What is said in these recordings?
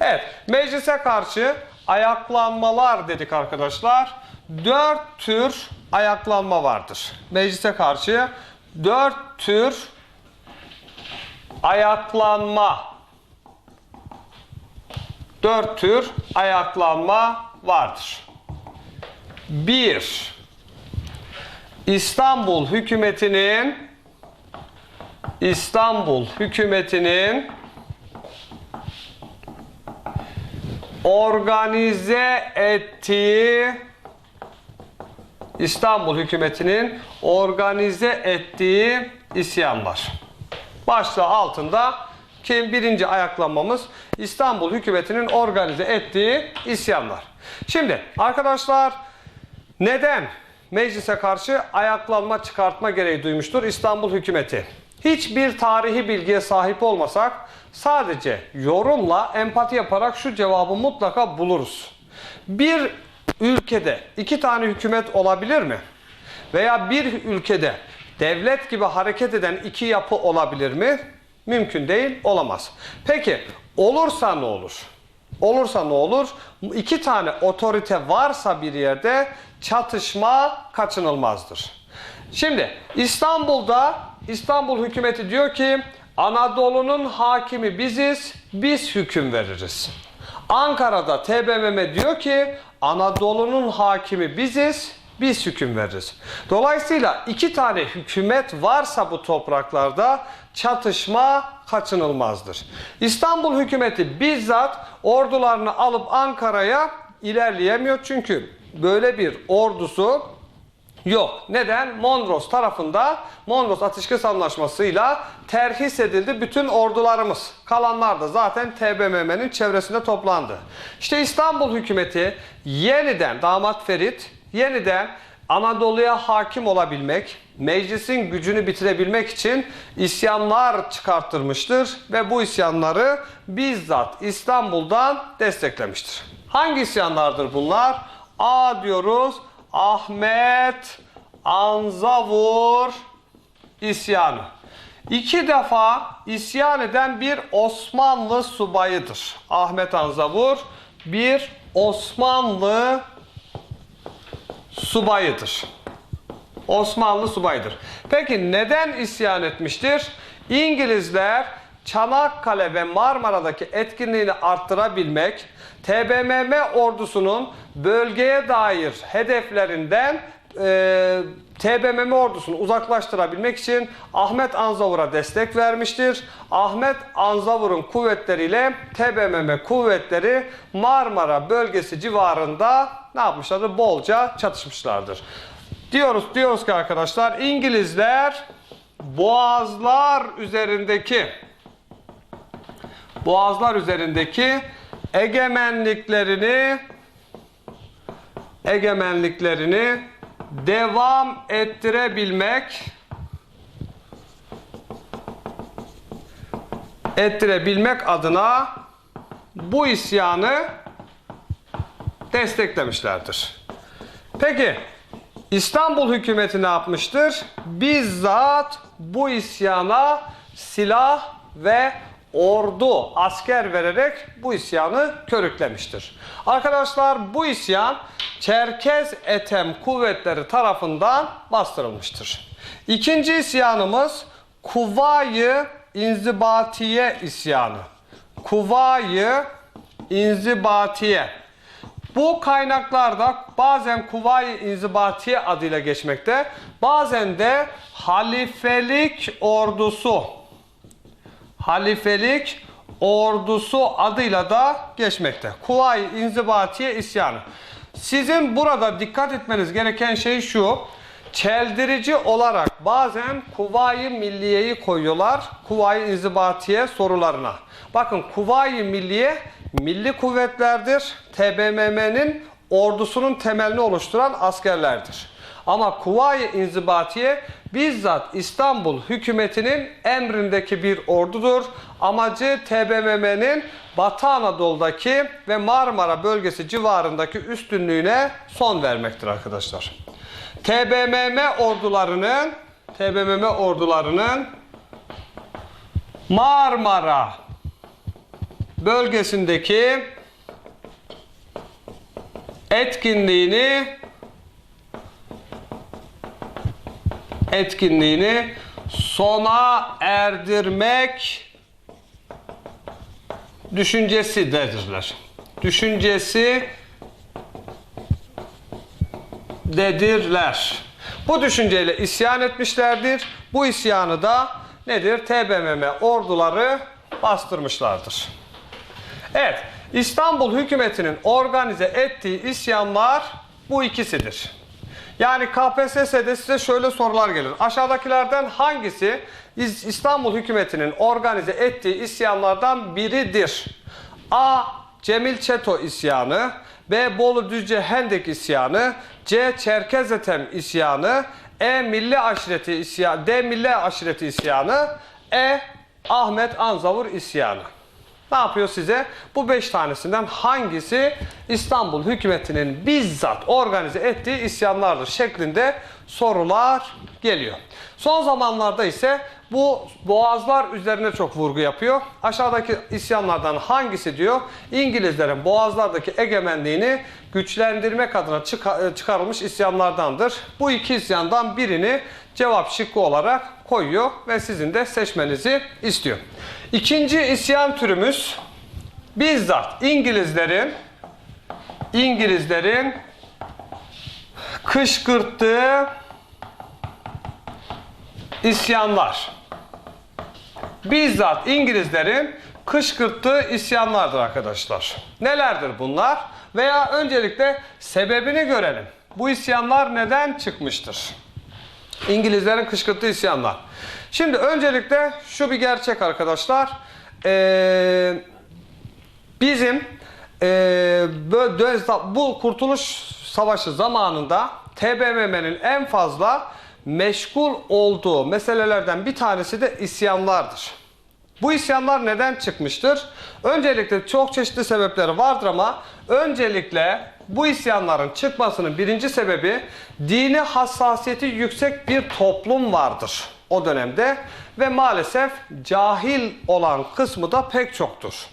Evet, meclise karşı ayaklanmalar dedik arkadaşlar. Dört tür ayaklanma vardır. Meclise karşı dört tür ayaklanma. Dört tür ayaklanma vardır. Bir, İstanbul hükümetinin İstanbul hükümetinin organize ettiği İstanbul hükümetinin organize ettiği isyanlar. Başlığı altında kim birinci ayaklanmamız İstanbul hükümetinin organize ettiği isyanlar. Şimdi arkadaşlar neden meclise karşı ayaklanma çıkartma gereği duymuştur İstanbul hükümeti? Hiçbir tarihi bilgiye sahip olmasak sadece yorumla empati yaparak şu cevabı mutlaka buluruz. Bir ülkede iki tane hükümet olabilir mi? Veya bir ülkede devlet gibi hareket eden iki yapı olabilir mi? Mümkün değil, olamaz. Peki olursa ne olur? Olursa ne olur? İki tane otorite varsa bir yerde çatışma kaçınılmazdır. Şimdi İstanbul'da İstanbul hükümeti diyor ki Anadolu'nun hakimi biziz, biz hüküm veririz. Ankara'da TBMM diyor ki Anadolu'nun hakimi biziz, biz hüküm veririz. Dolayısıyla iki tane hükümet varsa bu topraklarda çatışma kaçınılmazdır. İstanbul hükümeti bizzat ordularını alıp Ankara'ya ilerleyemiyor çünkü böyle bir ordusu Yok. Neden? Mondros tarafında Mondros Ateşkes Anlaşması'yla terhis edildi bütün ordularımız. Kalanlar da zaten TBMM'nin çevresinde toplandı. İşte İstanbul hükümeti yeniden damat Ferit yeniden Anadolu'ya hakim olabilmek, meclisin gücünü bitirebilmek için isyanlar çıkarttırmıştır ve bu isyanları bizzat İstanbul'dan desteklemiştir. Hangi isyanlardır bunlar? A diyoruz. Ahmet Anzavur isyanı. İki defa isyan eden bir Osmanlı subayıdır. Ahmet Anzavur bir Osmanlı subayıdır. Osmanlı subayıdır. Peki neden isyan etmiştir? İngilizler Çanakkale ve Marmara'daki etkinliğini arttırabilmek, TBMM ordusunun bölgeye dair hedeflerinden e, TBMM ordusunu uzaklaştırabilmek için Ahmet Anzavur'a destek vermiştir. Ahmet Anzavur'un kuvvetleriyle TBMM kuvvetleri Marmara bölgesi civarında ne yapmışlardır? Bolca çatışmışlardır. Diyoruz diyoruz ki arkadaşlar İngilizler boğazlar üzerindeki boğazlar üzerindeki egemenliklerini egemenliklerini devam ettirebilmek ettirebilmek adına bu isyanı desteklemişlerdir. Peki İstanbul hükümeti ne yapmıştır? Bizzat bu isyana silah ve ordu, asker vererek bu isyanı körüklemiştir. Arkadaşlar bu isyan Çerkez Etem kuvvetleri tarafından bastırılmıştır. İkinci isyanımız Kuvayi İnzibatiye isyanı. Kuvayi İnzibatiye. Bu kaynaklarda bazen Kuvayi İnzibatiye adıyla geçmekte, bazen de Halifelik Ordusu halifelik ordusu adıyla da geçmekte. Kuvayi İnzibatiye isyanı. Sizin burada dikkat etmeniz gereken şey şu. Çeldirici olarak bazen Kuvayi Milliye'yi koyuyorlar. Kuvayi İnzibatiye sorularına. Bakın Kuvayi Milliye milli kuvvetlerdir. TBMM'nin ordusunun temelini oluşturan askerlerdir. Ama Kuvayi İnzibatiye bizzat İstanbul hükümetinin emrindeki bir ordudur. Amacı TBMM'nin Batı Anadolu'daki ve Marmara bölgesi civarındaki üstünlüğüne son vermektir arkadaşlar. TBMM ordularının TBMM ordularının Marmara bölgesindeki etkinliğini etkinliğini sona erdirmek düşüncesidirler. Düşüncesi dedirler. Bu düşünceyle isyan etmişlerdir. Bu isyanı da nedir? TBMM orduları bastırmışlardır. Evet, İstanbul hükümetinin organize ettiği isyanlar bu ikisidir. Yani KPSS'de size şöyle sorular gelir. Aşağıdakilerden hangisi İstanbul hükümetinin organize ettiği isyanlardan biridir? A. Cemil Çeto isyanı B. Bolu Düzce Hendek isyanı C. Çerkezetem isyanı E. Milli Aşireti isyanı D. Milli Aşireti isyanı E. Ahmet Anzavur isyanı. Ne yapıyor size? Bu beş tanesinden hangisi İstanbul hükümetinin bizzat organize ettiği isyanlardır şeklinde sorular geliyor. Son zamanlarda ise bu boğazlar üzerine çok vurgu yapıyor. Aşağıdaki isyanlardan hangisi diyor? İngilizlerin boğazlardaki egemenliğini güçlendirmek adına çıka- çıkarılmış isyanlardandır. Bu iki isyandan birini cevap şıkkı olarak koyuyor ve sizin de seçmenizi istiyor. İkinci isyan türümüz bizzat İngilizlerin İngilizlerin kışkırttığı isyanlar. Bizzat İngilizlerin kışkırttığı isyanlardır arkadaşlar. Nelerdir bunlar? Veya öncelikle sebebini görelim. Bu isyanlar neden çıkmıştır? İngilizlerin kışkırttığı isyanlar. Şimdi öncelikle şu bir gerçek arkadaşlar. Ee, bizim dö- bu Kurtuluş Savaşı zamanında TBMM'nin en fazla meşgul olduğu meselelerden bir tanesi de isyanlardır. Bu isyanlar neden çıkmıştır? Öncelikle çok çeşitli sebepleri vardır ama öncelikle bu isyanların çıkmasının birinci sebebi dini hassasiyeti yüksek bir toplum vardır o dönemde ve maalesef cahil olan kısmı da pek çoktur.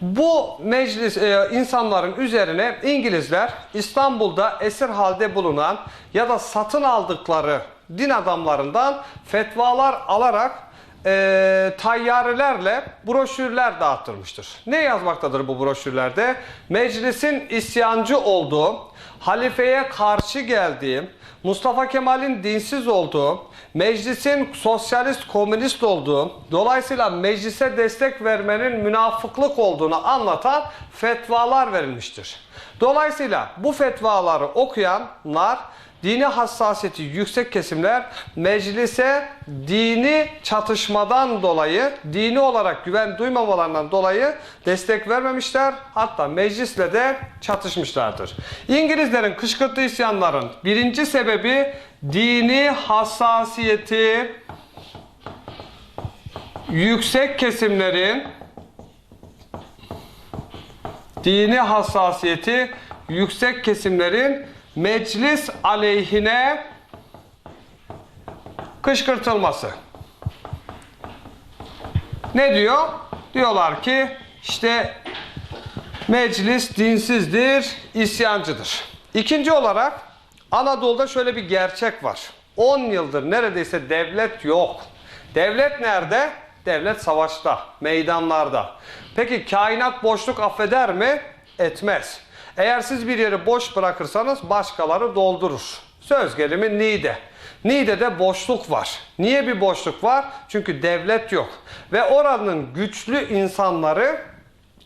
Bu meclis e, insanların üzerine İngilizler İstanbul'da esir halde bulunan ya da satın aldıkları din adamlarından fetvalar alarak e, tayyarelerle broşürler dağıttırmıştır. Ne yazmaktadır bu broşürlerde? Meclisin isyancı olduğu, halifeye karşı geldiği, Mustafa Kemal'in dinsiz olduğu, meclisin sosyalist komünist olduğu, dolayısıyla meclise destek vermenin münafıklık olduğunu anlatan fetvalar verilmiştir. Dolayısıyla bu fetvaları okuyanlar dini hassasiyeti yüksek kesimler meclise dini çatışmadan dolayı, dini olarak güven duymamalarından dolayı destek vermemişler. Hatta meclisle de çatışmışlardır. İngilizlerin kışkırttığı isyanların birinci sebebi dini hassasiyeti yüksek kesimlerin dini hassasiyeti yüksek kesimlerin meclis aleyhine kışkırtılması. Ne diyor? Diyorlar ki işte meclis dinsizdir, isyancıdır. İkinci olarak Anadolu'da şöyle bir gerçek var. 10 yıldır neredeyse devlet yok. Devlet nerede? Devlet savaşta, meydanlarda. Peki kainat boşluk affeder mi? Etmez. Eğer siz bir yeri boş bırakırsanız başkaları doldurur. Söz gelimi Niğde. Niğde'de boşluk var. Niye bir boşluk var? Çünkü devlet yok. Ve oranın güçlü insanları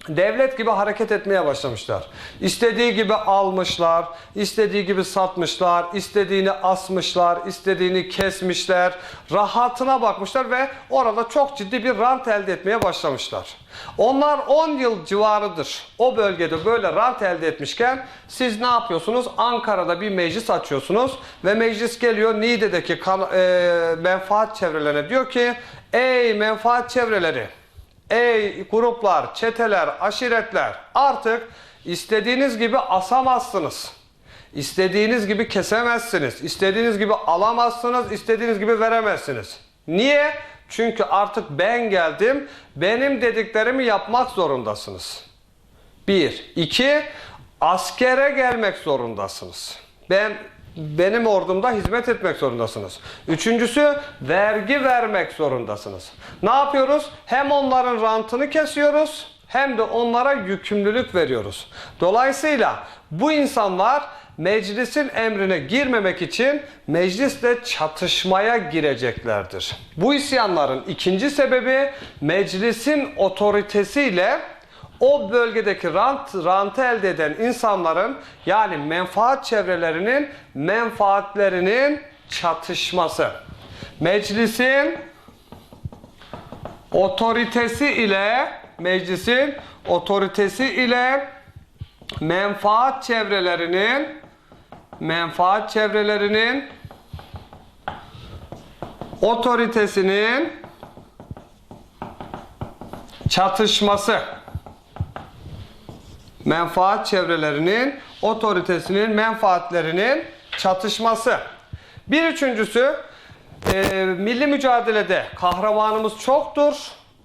devlet gibi hareket etmeye başlamışlar. İstediği gibi almışlar, istediği gibi satmışlar, istediğini asmışlar, istediğini kesmişler, rahatına bakmışlar ve orada çok ciddi bir rant elde etmeye başlamışlar. Onlar 10 yıl civarıdır o bölgede böyle rant elde etmişken siz ne yapıyorsunuz? Ankara'da bir meclis açıyorsunuz ve meclis geliyor Niğde'deki kan- e, menfaat çevrelerine diyor ki ey menfaat çevreleri Ey gruplar, çeteler, aşiretler artık istediğiniz gibi asamazsınız. İstediğiniz gibi kesemezsiniz. İstediğiniz gibi alamazsınız. istediğiniz gibi veremezsiniz. Niye? Çünkü artık ben geldim. Benim dediklerimi yapmak zorundasınız. Bir. iki Askere gelmek zorundasınız. Ben benim ordumda hizmet etmek zorundasınız. Üçüncüsü vergi vermek zorundasınız. Ne yapıyoruz? Hem onların rantını kesiyoruz hem de onlara yükümlülük veriyoruz. Dolayısıyla bu insanlar meclisin emrine girmemek için meclisle çatışmaya gireceklerdir. Bu isyanların ikinci sebebi meclisin otoritesiyle o bölgedeki rant, rantı elde eden insanların yani menfaat çevrelerinin menfaatlerinin çatışması. Meclisin otoritesi ile meclisin otoritesi ile menfaat çevrelerinin menfaat çevrelerinin otoritesinin çatışması menfaat çevrelerinin otoritesinin menfaatlerinin çatışması. Bir üçüncüsü e, milli mücadelede kahramanımız çoktur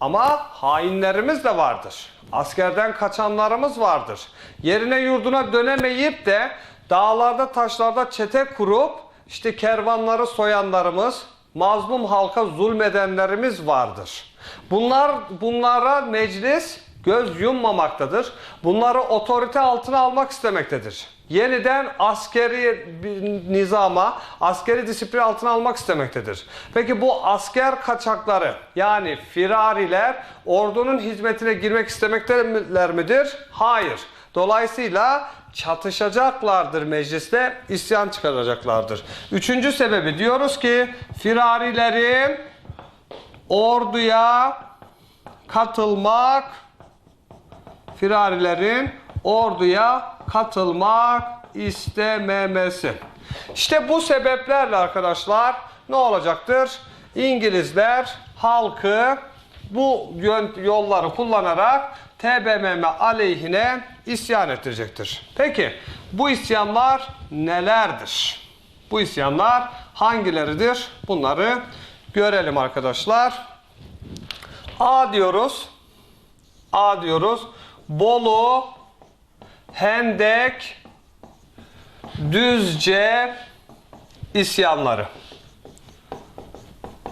ama hainlerimiz de vardır. Askerden kaçanlarımız vardır. Yerine yurduna dönemeyip de dağlarda taşlarda çete kurup işte kervanları soyanlarımız, mazlum halka zulmedenlerimiz vardır. Bunlar bunlara meclis göz yummamaktadır. Bunları otorite altına almak istemektedir. Yeniden askeri nizama, askeri disiplin altına almak istemektedir. Peki bu asker kaçakları yani firariler ordunun hizmetine girmek istemekteler midir? Hayır. Dolayısıyla çatışacaklardır mecliste, isyan çıkaracaklardır. Üçüncü sebebi diyoruz ki firarilerin orduya katılmak firarilerin orduya katılmak istememesi. İşte bu sebeplerle arkadaşlar ne olacaktır? İngilizler halkı bu yolları kullanarak TBMM aleyhine isyan ettirecektir. Peki bu isyanlar nelerdir? Bu isyanlar hangileridir? Bunları görelim arkadaşlar. A diyoruz. A diyoruz. Bolu, Hendek, Düzce isyanları.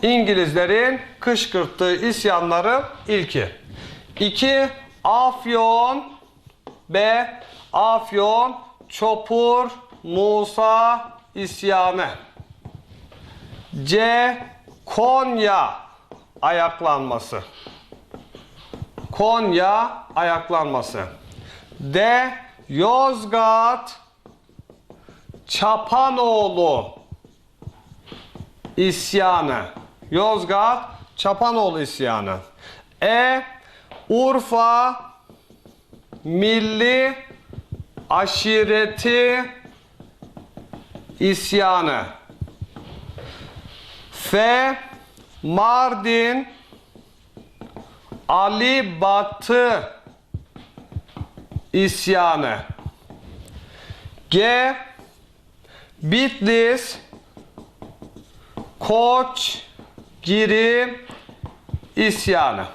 İngilizlerin kışkırttığı isyanları ilki. 2. Afyon B. Afyon, Çopur, Musa isyanı. C. Konya ayaklanması. Konya ayaklanması. D. Yozgat Çapanoğlu isyanı. Yozgat Çapanoğlu isyanı. E. Urfa Milli Aşireti isyanı. F. Mardin Ali Batı isyanı. G. Bitlis Koç Giri isyanı.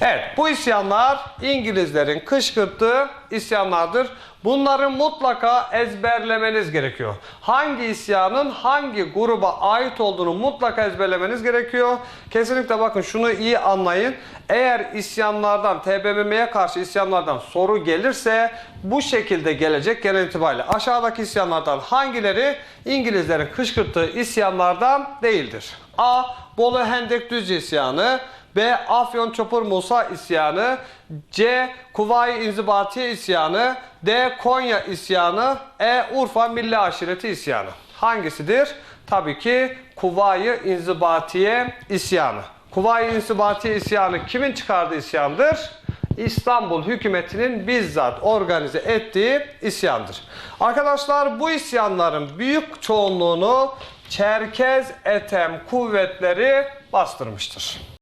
Evet bu isyanlar İngilizlerin kışkırttığı isyanlardır. Bunları mutlaka ezberlemeniz gerekiyor. Hangi isyanın hangi gruba ait olduğunu mutlaka ezberlemeniz gerekiyor. Kesinlikle bakın şunu iyi anlayın. Eğer isyanlardan, TBMM'ye karşı isyanlardan soru gelirse bu şekilde gelecek genel itibariyle. Aşağıdaki isyanlardan hangileri İngilizlerin kışkırttığı isyanlardan değildir? A. Bolu Hendek Düzce isyanı. B. Afyon Çopur Musa isyanı. C. Kuvayi İnzibatiye isyanı. D. Konya isyanı. E. Urfa Milli Aşireti isyanı. Hangisidir? Tabii ki Kuvayi İnzibatiye isyanı. Kuvayi İnzibatiye isyanı kimin çıkardığı isyandır? İstanbul hükümetinin bizzat organize ettiği isyandır. Arkadaşlar bu isyanların büyük çoğunluğunu Çerkez Etem kuvvetleri bastırmıştır.